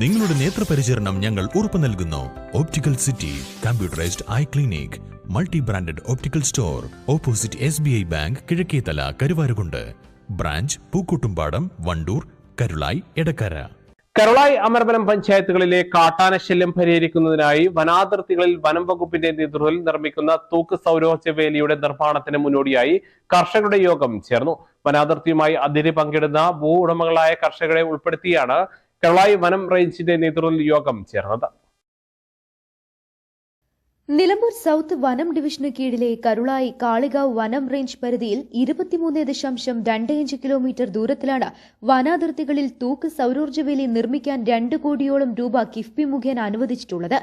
നിങ്ങളുടെ നേത്രപരിചരണം ഞങ്ങൾ ഉറപ്പു നൽകുന്നു. Optical city computerised eye clinic multi branded optical store opposite S B I bank Kizhakkethala Karuvarakundu branch Pookkottumpadam Wandoor Karulai Edakkara Karulai Amaravanam പഞ്ചായത്തുകളിലെ കാട്ടാന ശല്യം പരിഹരിക്കുന്നതിനായി വനാതിർത്തികളിൽ വനം വകുപ്പിന്റെ നേതൃത്വത്തിൽ നിർമ്മിക്കുന്ന തൂക്ക് സൗരോർജ വേലിയുടെ നിർമ്മാണത്തിന് മുന്നോടിയായി കർഷകരുടെ യോഗം ചേർന്നു. വനാതിർത്തിയുമായി അതിരി പങ്കിടുന്ന ഭൂ ഉടമകളായ കർഷകരെ ഉൾപ്പെടുത്തിയാണ് കരുളായി വനം റേഞ്ചിന്റെ നേതൃത്വത്തിൽ യോഗം ചേർന്നത്. നിലമ്പൂർ സൗത്ത് വനം ഡിവിഷനു കീഴിലെ കരുളായി കാളികാവ് വനം റേഞ്ച് പരിധിയിൽ ഇരുപത്തിമൂന്ന് ദശാംശം രണ്ട് അഞ്ച് കിലോമീറ്റർ ദൂരത്തിലാണ് വനാതിർത്തികളിൽ തൂക്ക് സൗരോർജവേലി നിർമ്മിക്കാൻ രണ്ട് കോടിയോളം രൂപ കിഫ്ബി മുഖേന അനുവദിച്ചിട്ടുള്ളത്.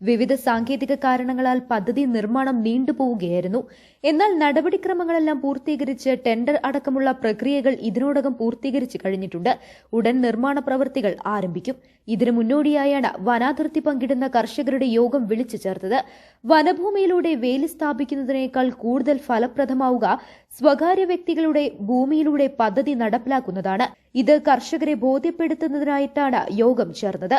വിവിധ സാങ്കേതിക കാരണങ്ങളാൽ പദ്ധതി നിർമ്മാണം നീണ്ടുപോവുകയായിരുന്നു എന്നാൽ നടപടിക്രമങ്ങളെല്ലാം പൂർത്തീകരിച്ച് ടെൻഡർ അടക്കമുള്ള പ്രക്രിയകൾ ഇതിനോടകം പൂർത്തീകരിച്ചു കഴിഞ്ഞിട്ടുണ്ട്. ഉടൻ നിർമ്മാണ പ്രവൃത്തികൾ ആരംഭിക്കും. ഇതിനു മുന്നോടിയായാണ് വനാതിർത്തി പങ്കിടുന്ന കർഷകരുടെ യോഗം വിളിച്ചു ചേർത്തത്. വനഭൂമിയിലൂടെ വേലി സ്ഥാപിക്കുന്നതിനേക്കാൾ കൂടുതൽ ഫലപ്രദമാവുക സ്വകാര്യ വ്യക്തികളുടെ ഭൂമിയിലൂടെ പദ്ധതി നടപ്പിലാക്കുന്നതാണ്. ഇത് കർഷകരെ ബോധ്യപ്പെടുത്തുന്നതിനായിട്ടാണ് യോഗം ചേർന്നത്.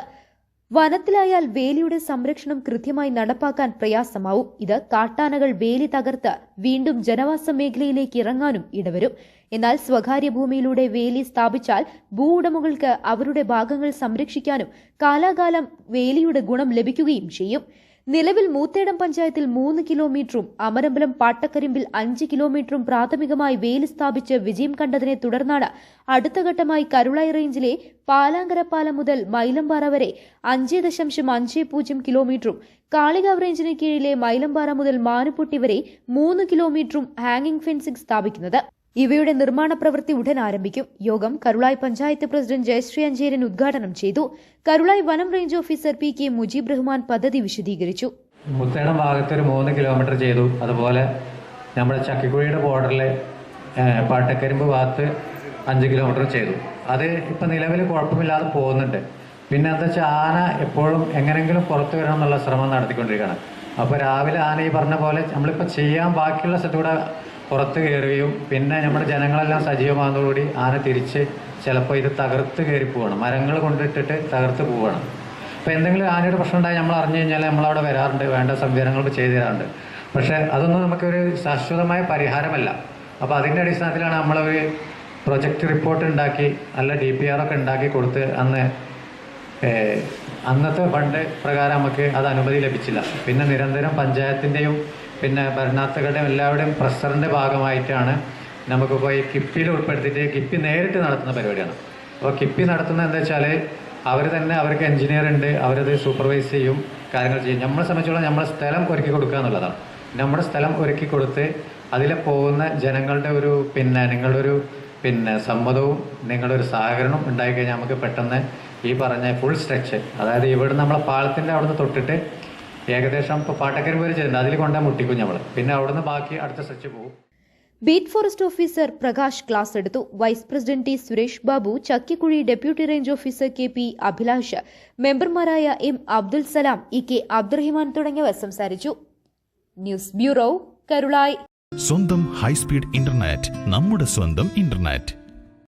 വനത്തിലായാൽ വേലിയുടെ സംരക്ഷണം കൃത്യമായി നടപ്പാക്കാൻ പ്രയാസമാവും. ഇത് കാട്ടാനകൾ വേലി തകർത്ത് വീണ്ടും ജനവാസ മേഖലയിലേക്ക് ഇറങ്ങാനും ഇടവരും. എന്നാൽ സ്വകാര്യ ഭൂമിയിലൂടെ വേലി സ്ഥാപിച്ചാൽ ഭൂ ഉടമകൾക്ക് അവരുടെ ഭാഗങ്ങൾ സംരക്ഷിക്കാനും കാലാകാലം വേലിയുടെ ഗുണം ലഭിക്കുകയും ചെയ്യും. നിലവിൽ മൂത്തേടം പഞ്ചായത്തിൽ മൂന്ന് കിലോമീറ്ററും അമരമ്പലം പാട്ടക്കരിമ്പിൽ അഞ്ച് കിലോമീറ്ററും പ്രാഥമികമായി വേലി സ്ഥാപിച്ച് വിജയം കണ്ടതിനെ തുടർന്നാണ് അടുത്ത ഘട്ടമായി കരുളായി റേഞ്ചിലെ പാലാങ്കര പാലം മുതൽ മൈലമ്പാറ വരെ അഞ്ച് ദശാംശം അഞ്ച് പൂജ്യം കിലോമീറ്ററും കാളികാവ് റേഞ്ചിന് കീഴിലെ മൈലമ്പാറ മുതൽ മാനുപൊട്ടി വരെ മൂന്ന് കിലോമീറ്ററും ഹാങ്ങിംഗ് ഫെൻസിംഗ് സ്ഥാപിക്കുന്നത്. ഇവയുടെ നിർമ്മാണ പ്രവൃത്തി ഉടൻ ആരംഭിക്കും. യോഗം കരുളായി പഞ്ചായത്ത് പ്രസിഡന്റ് ജയശ്രീ അഞ്ചേരൻ ഉദ്ഘാടനം ചെയ്തു. കരുളായി വനം range officer P K Mujeeb Rahman പദ്ധതി വിശദീകരിച്ചു. മുത്തേടം ഭാഗത്ത് ഒരു മൂന്ന് കിലോമീറ്റർ ചെയ്തു. അതുപോലെ നമ്മുടെ ചക്കിക്കുഴിയുടെ ബോർഡറിൽ പാട്ടക്കരിമ്പ് ഭാഗത്ത് അഞ്ച് കിലോമീറ്റർ ചെയ്തു. അത് ഇപ്പം നിലവിൽ കുഴപ്പമില്ലാതെ പോകുന്നുണ്ട്. പിന്നെ എന്താ വെച്ചാൽ ആന എപ്പോഴും എങ്ങനെങ്കിലും പുറത്തു വരണം എന്നുള്ള ശ്രമം നടത്തിക്കൊണ്ടിരിക്കുകയാണ്. അപ്പോൾ രാവിലെ ആന ഈ പറഞ്ഞ പോലെ നമ്മളിപ്പോൾ ചെയ്യാൻ ബാക്കിയുള്ള സ്ഥലത്തൂടെ പുറത്ത് കയറുകയും പിന്നെ നമ്മുടെ ജനങ്ങളെല്ലാം സജീവമാകുന്നതോടുകൂടി ആന തിരിച്ച് ചിലപ്പോൾ ഇത് തകർത്ത് കയറി പോവണം. മരങ്ങൾ കൊണ്ടിട്ടിട്ട് തകർത്ത് പോവണം. അപ്പോൾ എന്തെങ്കിലും ആനയുടെ പ്രശ്നം ഉണ്ടായി നമ്മൾ അറിഞ്ഞു കഴിഞ്ഞാൽ നമ്മളവിടെ വരാറുണ്ട് വേണ്ട സംവിധാനങ്ങളൊക്കെ ചെയ്തു തരാറുണ്ട്. പക്ഷേ അതൊന്നും നമുക്കൊരു ശാശ്വതമായ പരിഹാരമല്ല. അപ്പോൾ അതിന്റെ അടിസ്ഥാനത്തിലാണ് നമ്മളൊരു പ്രൊജക്റ്റ് റിപ്പോർട്ട് ഉണ്ടാക്കി അല്ല ഡി പി ആർ ഒക്കെ ഉണ്ടാക്കി കൊടുത്ത് അന്ന് അന്നത്തെ ഫണ്ട് പ്രകാരം നമുക്ക് അത് അനുമതി ലഭിച്ചില്ല. പിന്നെ നിരന്തരം പഞ്ചായത്തിന്റെയും പിന്നെ ഭരണാർത്ഥികളുടെയും എല്ലാവരുടെയും പ്രസറിന്റെ ഭാഗമായിട്ടാണ് നമുക്കിപ്പോൾ ഈ കിപ്പിയിൽ ഉൾപ്പെടുത്തിയിട്ട് കിപ്പി നേരിട്ട് നടത്തുന്ന പരിപാടിയാണ്. അപ്പോൾ കിപ്പി നടത്തുന്നത് എന്താ വെച്ചാൽ അവർ തന്നെ അവർക്ക് എഞ്ചിനീയർ ഉണ്ട് അവരത് സൂപ്പർവൈസ് ചെയ്യും കാര്യങ്ങൾ ചെയ്യും. നമ്മളെ സംബന്ധിച്ചോളം നമ്മളെ സ്ഥലം ഒരുക്കി കൊടുക്കുക എന്നുള്ളതാണ്. നമ്മുടെ സ്ഥലം ഒരുക്കി കൊടുത്ത് അതിൽ പോകുന്ന ജനങ്ങളുടെ ഒരു പിന്നെ നിങ്ങളുടെ ഒരു പിന്നെ സമ്മതവും നിങ്ങളുടെ ഒരു സഹകരണം ഉണ്ടായിക്കഴിഞ്ഞാൽ നമുക്ക് പെട്ടെന്ന് ഈ പറഞ്ഞ ഫുൾ സ്ട്രെച്ച് അതായത് ഇവിടെ നമ്മളെ പാളത്തിന്റെ അവിടുന്ന് തൊട്ടിട്ട് ഏകദേശം ഇപ്പോൾ പാട്ടക്കരി വരെ ചെയ്യുന്നുണ്ട് അതിൽ കൊണ്ടാൽ മുട്ടിക്കും ഞമ്മൾ പിന്നെ അവിടുന്ന് ബാക്കി അടുത്ത സ്ട്രെച്ച് പോകും beat forest officer Prakash class എടുത്തു. Vice president T Suresh Babu Chakkikuzhi deputy range officer K P Abhilash മെമ്പർമാരായ M Abdul Salam E K Abdurahiman തുടങ്ങിയവർ സംസാരിച്ചു. News bureau Karulai. സ്വന്തം ഹൈസ്പീഡ് ഇന്റർനെറ്റ് നമ്മുടെ സ്വന്തം ഇന്റർനെറ്റ്.